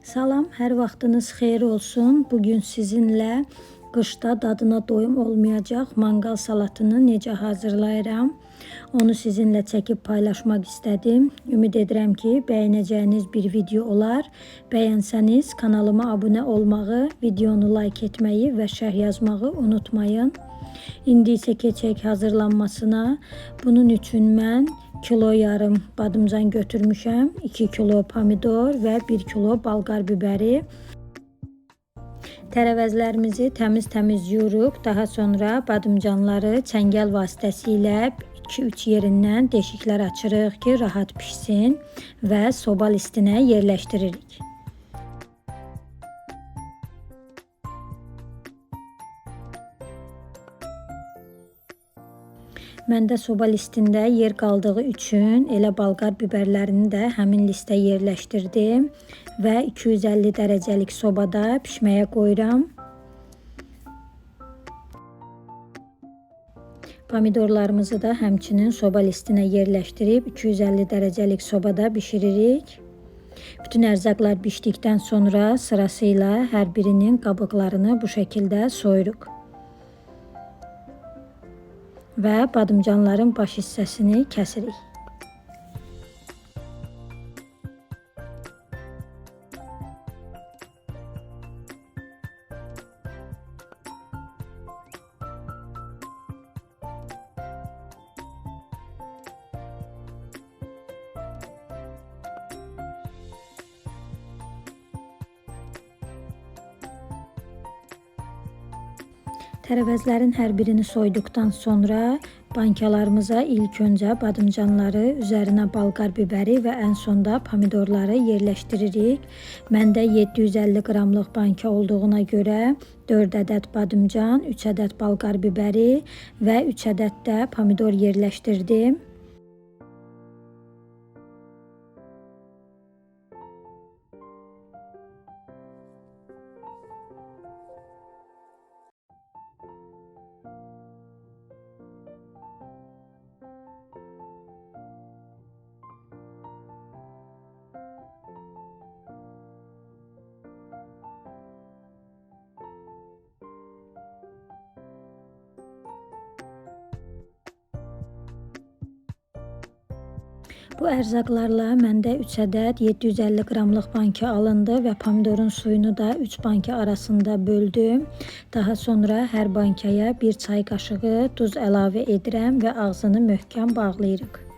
Salam, hər vaxtınız xeyir olsun. Bugün sizinlə qışda dadına doyum olmayacaq mangal salatını necə hazırlayıram, onu sizinlə çəkib paylaşmaq istədim. Ümid edirəm ki, bəyənəcəyiniz bir video olar. Bəyənsəniz kanalıma abunə olmağı, videonu like etməyi və şərh yazmağı unutmayın. İndi isə keçək hazırlanmasına. Bunun üçün mən kilo yarım badımcan götürmüşəm, 2 kilo pomidor və 1 kilo balqar bibəri. Tərəvəzlərimizi təmiz-təmiz yuyuruq. Daha sonra badımcanları çəngəl vasitəsilə 2-3 yerindən deşiklər açırıq ki, rahat pişsin və soba listinə yerləşdiririk. Məndə soba listində yer qaldığı üçün elə balqar bibərlərini də həmin listə yerləşdirdim və 250 dərəcəlik sobada pişməyə qoyuram. Pomidorlarımızı da həmçinin soba listinə yerləşdirib 250 dərəcəlik sobada bişiririk. Bütün ərzaqlar bişdikdən sonra sırasıyla hər birinin qabıqlarını bu şəkildə soyuruq. Və badımcanların baş hissəsini kəsirik. Tərəvəzlərin hər birini soyduqdan sonra bankalarımıza ilk öncə badımcanları, üzərinə balqar bibəri və ən sonda pomidorları yerləşdiririk. Məndə 750 qramlıq banka olduğuna görə 4 ədəd badımcan, 3 ədəd balqar bibəri və 3 ədəd də pomidor yerləşdirdim. Bu ərzaqlarla məndə 3 ədəd 750 qramlıq banka alındı və pomidorun suyunu da 3 banka arasında böldüm. Daha sonra hər bankaya 1 çay qaşığı duz əlavə edirəm və ağzını möhkəm bağlayırıq.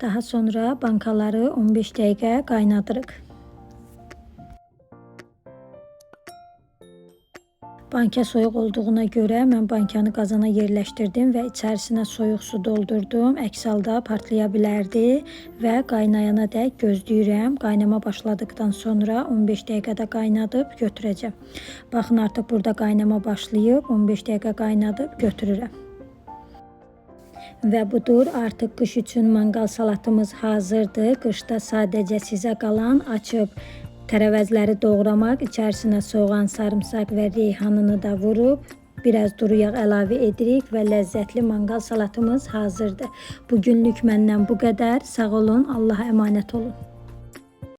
Daha sonra bankaları 15 dəqiqə qaynadırıq. Banka soyuq olduğuna görə mən bankanı qazana yerləşdirdim və içərisinə soyuq su doldurdum. Əks halda partlaya bilərdi və qaynayana dək gözləyirəm. Qaynama başladıktan sonra 15 dəqiqədə qaynadıb götürəcəm. Baxın artıq burada qaynama başlayıb. 15 dəqiqə qaynadıb götürürəm. Və budur, artıq qış üçün manqal salatımız hazırdır. Qışda sadəcə sizə qalan açıb tərəvəzləri doğramaq, içərisinə soğan, sarımsaq və reyhanını da vurub biraz duru yağ əlavə edirik və ləzzətli manqal salatımız hazırdır. Bu günlük məndən bu qədər. Sağ olun, Allaha əmanət olun.